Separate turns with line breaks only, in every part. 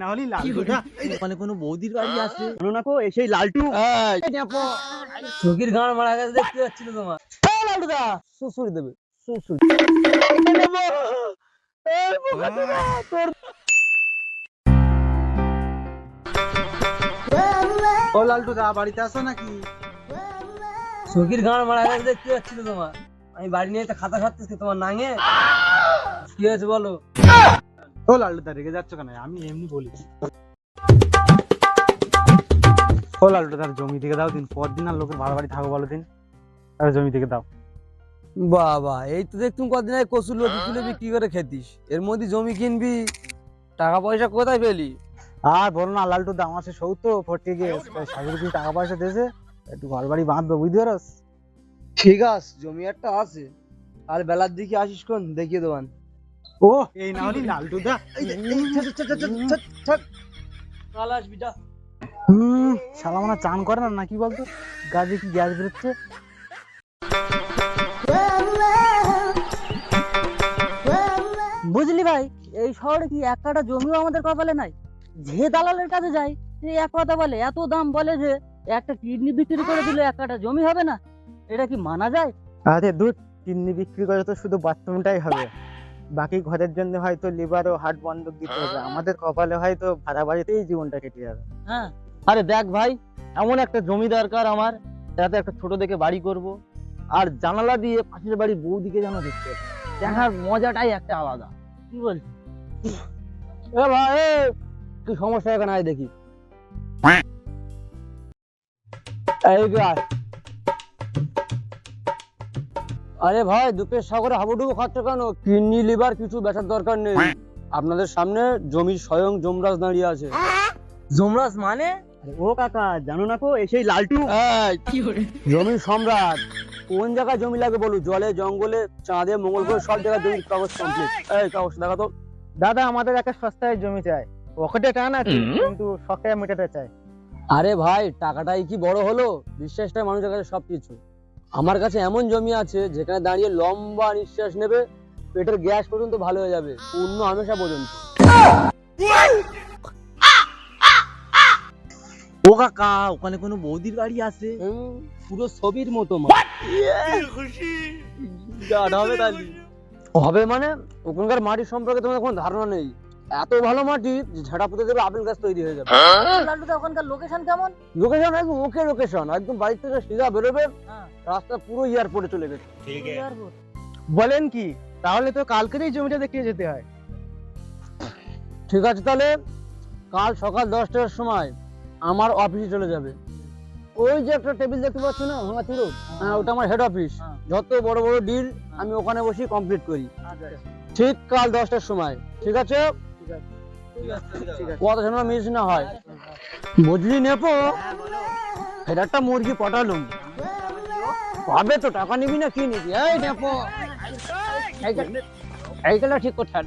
না হলে লালটুদা
ওখানে কোনো বৌদির বাড়ি আছে?
জানো না কো এসেই লালটু।
চোখের গান মারা গেছে দেখতে পাচ্ছি না তোমার। লালটুদা শ্বশুর দেবে শ্বশুর।
ও লালটুদা বাড়িতে আসো নাকি?
চোখের গান মারা গেছে দেখতে পাচ্ছি না তোমার। আমি বাড়ি নিয়ে তো খাতা খাচ্ছি তোমার নাঙে। কি হয়েছে বলো?
ও লালটুদা রেগে যাচ্ছ কেন? আমি এমনি বলি। ও লালটুদা জমি থেকে দাও দিন পর দিন আর লোকের ভাড়া বাড়ি থাকো বলো দিন। আর জমি থেকে দাও।
বাবা এই তো দেখতুম কদিন আগে কচুর লতি তুলে বিক্রি করে খেতিস। এর মধ্যে জমি কিনবি টাকা পয়সা কোথায় পেলি?
আর বলো না লালটুদা আমার সে সৌ তো ফটকে গিয়ে শাশুড়ি কিছু টাকা পয়সা দিয়েছে একটু ঘর বাড়ি বাঁধবো বুঝতে পারস?
ঠিক আছে জমি একটা আছে। আর বেলার দিকে আসিস কোন? দেখিয়ে দেবান
ও এই না হলে লালটুদা
কাল আসবি যা।
হুম শালা মানে চান করে না নাকি বলতো? গাছে কি গ্যাস বেরোচ্ছে?
বুঝলি ভাই এই শহরে কি এক কাটা জমিও আমাদের কপালে নাই? যে দালালের কাছে যাই সে এক কথা বলে এত দাম বলে যে একটা কিডনি বিক্রি করে দিলে এক কাটা জমি হবে না? এটা কি মানা যায়?
আরে দুধ কিডনি বিক্রি করে তো শুধু বাথরুমটাই হবে। বাকি ঘরের জন্য হয়তো লিভার ও হার্ট বন্ধক দিতে হবে। আমাদের কপালে হয়তো ভাড়া বাড়িতেই জীবনটা কেটে যাবে।
হ্যাঁ।
আরে দেখ ভাই এমন একটা জমি দরকার আমার যাতে একটা ছোট দেখে বাড়ি করব। আর জানালা দিয়ে পাশের বাড়ির বৌদিকে যেন দেখতে দেখার মজাটাই একটা আলাদা।
কি বলছিস?
এ ভাই এ, কি সমস্যা এখানে আয় দেখি। এই যে আরে ভাই দুপের সাগরে হাবুডুবু খাচ্ছ কেন? কিডনি লিভার কিছু বেচার দরকার নেই। আপনাদের সামনে জমির স্বয়ং যমরাজ দাঁড়িয়ে আছে। যমরাজ মানে?
ও কাকা জানো না কো এসেই লালটু।
জমির সম্রাট। কোন জায়গায় জমি লাগে বলু? জলে জঙ্গলে চাঁদে মঙ্গল করে সব জায়গায় জমির কাগজ কমপ্লিট এই কাগজ দেখা তো।
দাদা আমাদের একটা সস্তায় জমি চাই। পকেটে টান আছে কিন্তু শখটা মেটাতে চাই।
আরে ভাই টাকাটাই কি বড় হলো? বিশ্বাসটাই মানুষের কাছে সবকিছু। আমার কাছে এমন জমি আছে যেখানে দাঁড়িয়ে লম্বা নিঃশ্বাস নেবে পেটের গ্যাস পর্যন্ত ভালো হয়ে যাবে পূর্ণ হামেশা পর্যন্ত।
ও কাকা ওখানে কোনো বৌদির বাড়ি আছে?
পুরো ছবির মতো মা। গাঢ় হবে তাহলে। হবে মানে? ওখানকার মাটির সম্পর্কে তোমার কোনো ধারণা নেই। এত ভালো মাটি যে ঝাড়া পুঁতে দেবে আপেল গাছ তৈরি হয়ে যাবে।
লালটুদা ওখানকার লোকেশন কেমন?
লোকেশন একদম ওকে লোকেশন একদম বাড়ি থেকে সিধা বেরোবে
হ্যাঁ।
রাস্তা পুরো এয়ারপোর্টে চলে গেছে।
বলেন কি তাহলে তো কালকেরই জমিটা দেখিয়ে যেতে হয়।
ঠিক আছে তাহলে কাল সকাল দশটার সময় আমার অফিসে চলে যাবে। ওই যে একটা টেবিল দেখতে পাচ্ছ না ভাঙা চুরো হ্যাঁ। ওটা আমার হেড অফিস
হ্যাঁ।
যত বড় বড় ডিল আমি ওখানে বসে কমপ্লিট করি।
আচ্ছা,
ঠিক কাল দশটার সময়। ঠিক আছে? কথা শোনা মিস না হয়। বুঝলি নেপো এটা একটা মুরগি পটালুম। পাবে তো টাকা নিবি না কি নিবি? এই নেপো এইটা ঠিক করছেন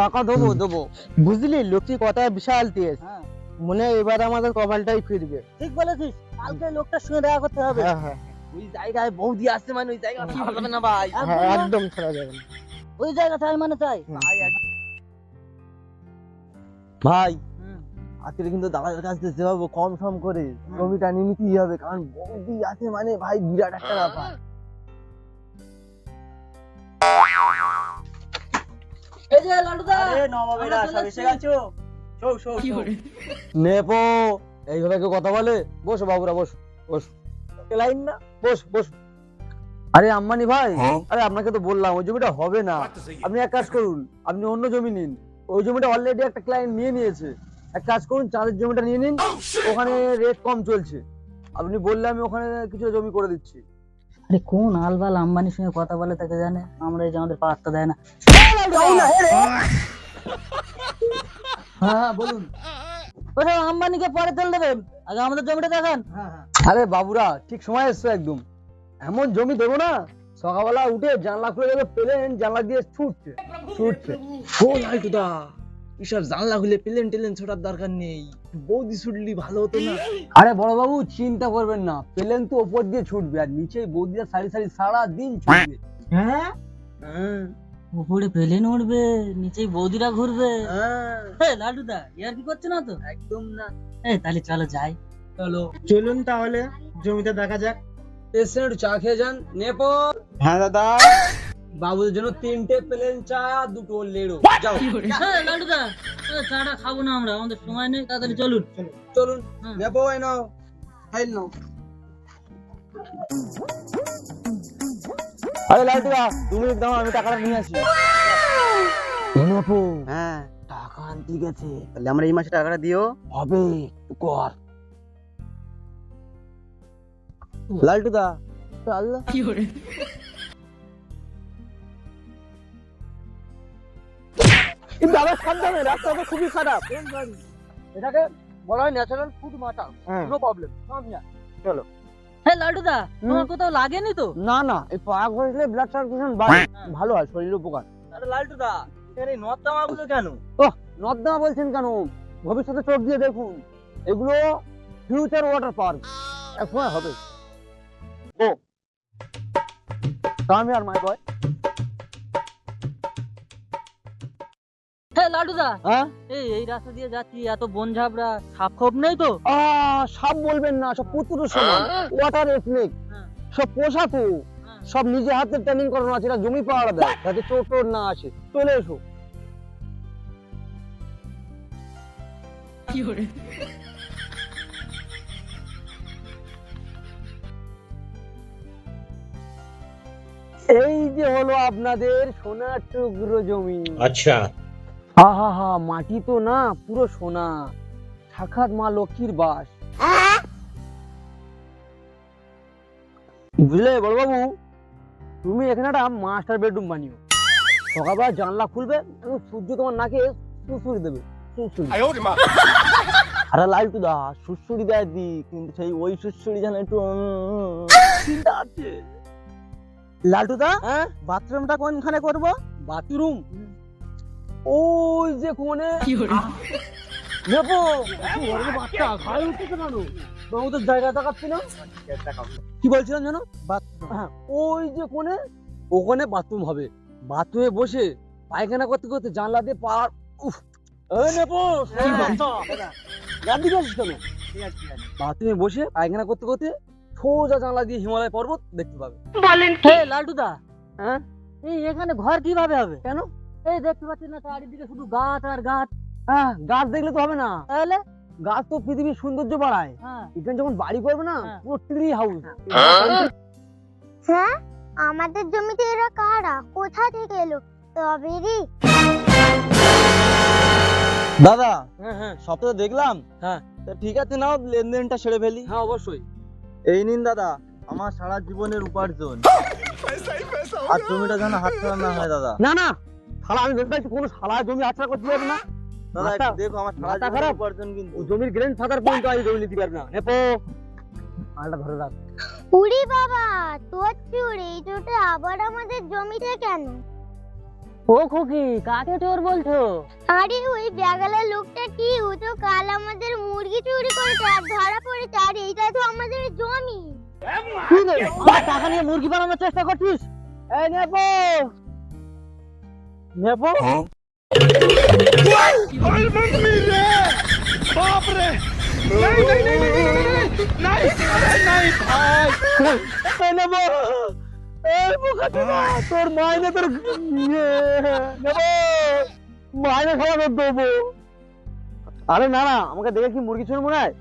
টাকা দেবো দেবো।
বুঝলি লক্ষ্মী কথা বিশাল তেজ।
হ্যাঁ।
মনে এবার আমাদের কপালটাই ফিরবে।
ঠিক বলেছিস। কালকে লোকটার সঙ্গে দেখা করতে হবে।
হ্যাঁ হ্যাঁ।
ওই জায়গায় বৌদি আসছে মানে ওই জায়গা ছাড়া যাবে না ভাই।
একদম
ছাড়া যাবে
ওই জায়গা চাই মানে চাই
ভাই আজকে কিন্তু দাদার কাছ থেকে যেভাবে কম সম করে জমিটা নিয়ে নিতেই হবে কারণ বৌদি আছে মানে ভাই বিরাট একটা ব্যাপার।
এই যে লালটুদা
নবাবেরা
আমরা চলে
সব এসে গেছো। শোও শোও শোও।
নেপো এইভাবে কেউ কথা বলে? বসো বাবুরা বস বস। লাইন না? বস বস। আরে আম্মানি ভাই আরে আপনাকে তো বললাম ওই জমিটা হবে না। আপনি এক কাজ করুন আপনি অন্য জমি নিন। ওই জমিটা অলরেডি একটা ক্লায়েন্ট নিয়ে নিয়েছে। এক কাজ করুন চাঁদের জমিটা নিয়ে নিন ওখানে রেট কম চলছে। আপনি বললে আমি ওখানে কিছু জমি করে দিচ্ছি।
আরে কোন আলবাল আম্বানির সঙ্গে কথা বলে তাকে জানে? আমরা এই যে আমাদের পাত্তা দেয় না।
হ্যাঁ হ্যাঁ বলুন।
ওটা আম্বানিকে পরে তেল দেবে আগে আমাদের জমিটা দেখান।
আরে বাবুরা ঠিক সময় এসছো একদম। এমন জমি দেবো না সকালবেলা উঠে জানলা খুলে যাবে পেলেন জানলা দিয়ে ছুটছে। ছুটছে।
ও লালটুদা এসব জানলা খুলে প্লেন টেলেন ছোটার দরকার নেই। বৌদি ছুটলি ভালো হতো না।
আরে বড় বাবু চিন্তা করবেন না প্লেন তো ওপর দিয়ে ছুটবে আর নিচে বৌদিরা সারি সারি সারা দিন ছুটবে।
হ্যাঁ? হ্যাঁ।
উপরে প্লেন উঠবে নিচে বৌদিরা ঘুরবে।
হ্যাঁ।
হ্যাঁ লাডুদা ইয়ার কি করছে না তো?
একদম না।
এই তাহলে চলো যাই।
চলো।
চলুন তাহলে জমিতে দেখা যাক।
এসে চা খেয়ে যান। নেপো।
হ্যাঁ দাদা।
বাবুদের জন্য তিনটে প্লেন চা দুটো লেড়ো। যাও।
হ্যাঁ লাডুদা চাটা খাব না আমরা আমাদের সময় নেই তাড়াতাড়ি চলুন।
চলুন। নেপো এই নাও। ফাইল নাও। আরে লাইটুয়া তুমি দাও আমি টাকাটা নিয়ে আসি। নেপো।
হ্যাঁ।
টাকা আনতে গেছে।
তাহলে আমরা এই মাসে টাকাটা দিও।
হবে। একটু কর? লালটুদা চল দাদা সাবধানে রাস্তা তো খুবই খারাপ। এটাকে বলা হয় ন্যাচারাল ফুড মাটা
হ্যাঁ।
নো প্রবলেম
হ্যাঁ লাডুদা তোমার কোথাও লাগেনি তো?
না না। এই পা ঘষলে ব্লাড সার্কুলেশন বাড়ে ভালো হয় শরীরের উপকার।
আরে লালটুদা এর এই নর্দমা গুলো কেন
নর্দমা বলছেন কেন? ভবিষ্যতে চোখ দিয়ে দেখুন। এগুলো ফিউচার ওয়াটার পার্ক একসময় হবে। কাম আর মাই বয়
হ্যাঁ লাডুদা।
হ্যাঁ?
এই এই রাস্তা দিয়ে যাচ্ছি এত বন ঝাবড়া সাপ খোপ নেই তো?
আহ সব বলবেন না সব পুতুর সমান। ওয়াটার
হ্যাঁ।
সব পোষা তো
হ্যাঁ।
সব নিজে হাতে ট্রেনিং করানো আছে এটা জমি পাহাড়া দেয়। যাতে টোট না আসে। চলে এসো। এই যে হলো আপনাদের সোনার টুকরো জমি।
আচ্ছা।
হা হা হা মাটি তো না পুরো সোনা। সাক্ষাৎ মা লক্ষ্মীর বাস। বুঝলে বড়বাবু? তুমি এখানে একটা মাস্টার বেডরুম বানিও। সকালবেলা জানলা খুলবে এবং সূর্য তোমার নাকে সুসুরি দেবে। সুসুরি আরে লালটু দা সুসুরি দেয় দি কিন্তু সেই ওই সুসুরি জানে একটু চিন্তা আছে।
লালটুদা
হ্যাঁ?
বাথরুমটা কোনখানে করব?
বাথরুম। ওই যে কোণে। নেব। বাচ্চা ঘাড়ে উঠতেছে কেন? তোমাদের জায়গা দেখাচ্ছি না। কি বলছিলাম জানো?
বাথরুম।
হ্যাঁ ওই যে কোণে ওখানে বাথরুম হবে। বাথরুমে বসে পায়খানা করতে করতে জানলা দিয়ে পার উফ! এই নেব কেন? বাথরুমে বসে পায়খানা করতে করতে সোজা জানলা দিয়ে হিমালয় পর্বত দেখতে পাবে।
হ্যাঁ লাডুদা
হ্যাঁ?
এই এখানে ঘর কীভাবে হবে
কেন?
এই দেখতে পাচ্ছি না চারিদিকে শুধু গাছ আর গাছ।
হ্যাঁ গাছ দেখলে তো হবে না।
তাহলে?
গাছ তো পৃথিবীর সৌন্দর্য বাড়ায়।
হ্যাঁ।
এখানে যখন বাড়ি করবে না
হ্যাঁ।
পুরো ট্রি হাউস
হ্যাঁ। আমাদের জমিতে এরা কারা? কোথা থেকে এলো? স্ট্রবেরি
দাদা
হ্যাঁ হ্যাঁ।
সব তো দেখলাম।
হ্যাঁ।
ঠিক আছে নাও লেনদেনটা সেরে ফেলি।
হ্যাঁ অবশ্যই।
এই নিন দাদা আমার সারা জীবনের উপার্জন। আর জমিটা যেন হাত ছাড়া না হয় দাদা।
না না শালা আমি পাচ্ছি কোনো শালা জমি আছড়া করতে পারবে না।
দাদা একটু দেখো আমার সারা জীবনের উপার্জন কিন্তু।
জমির গ্রেন ফাদার পর্যন্ত আজ জমি নিতে পারবে না। নেপো মালটা ধরে রাখ।
উড়ি বাবা তোর চুর আবার আমাদের জমিতে কেন?
ও খুকি কাকে চোর বলছো?
আরে ওই ব্যাগালা লোকটা কি? ও তো কাল আমাদের মুরগি চুরি করেছে আর ধরা পড়েছে। আর এইটা তো আমাদের জমি।
রে? টাকা নিয়ে মুরগি বানানোর চেষ্টা করছিস?
এই নেপো! নেপো? এই নেপো! এই তোর মাইনে তোর ইয়ে, মাইনে খাওয়া দেবো। আরে না না আমাকে দেখে কি মুরগি চোর মনে হয়?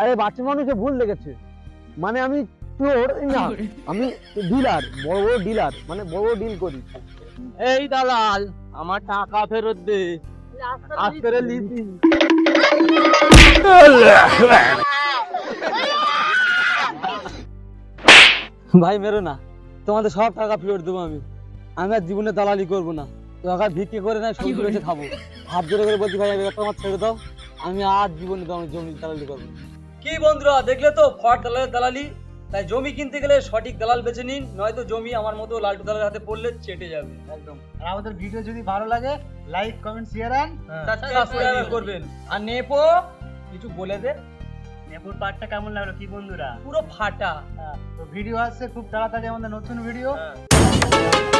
আরে বাচ্চা মানুষে ভুল দেখেছে। মানে আমি চোর না আমি ডিলার বড় বড় ডিলার মানে বড় বড় ডিল করি। এই দালাল আমার টাকা ফেরত দে। আস্তে লিপি ভাই মেরো না। তোমাদের সব টাকা ফেরত দেবো আমি। আমি আর জীবনে দালালি করব না। টাকা ভিক্ষে করে না সবজি বেচে খাব। হাত ধরে করে বলছি ভাই আমি একটা আমার ছেড়ে দাও। আমি আর জীবনে তোমার জমি দালালি করব কি বন্ধুরা দেখলে তো? ফট দালালের দালালি। তাই জমি কিনতে গেলে সঠিক দালাল বেছে নিন নয়তো জমি আমার মতো লালটু দালালের হাতে পড়লে চেটে যাবে। একদম।
আর আমাদের ভিডিও যদি ভালো লাগে like comment share and
subscribe করবেন। আর নেপো কিছু বলে দে।
নেপুর পার্টটা কেমন লাগল? কি বন্ধুরা?
পুরো ফাটা।
তো ভিডিও আসছে খুব তাড়াতাড়ি আমাদের নতুন ভিডিও।
হ্যাঁ।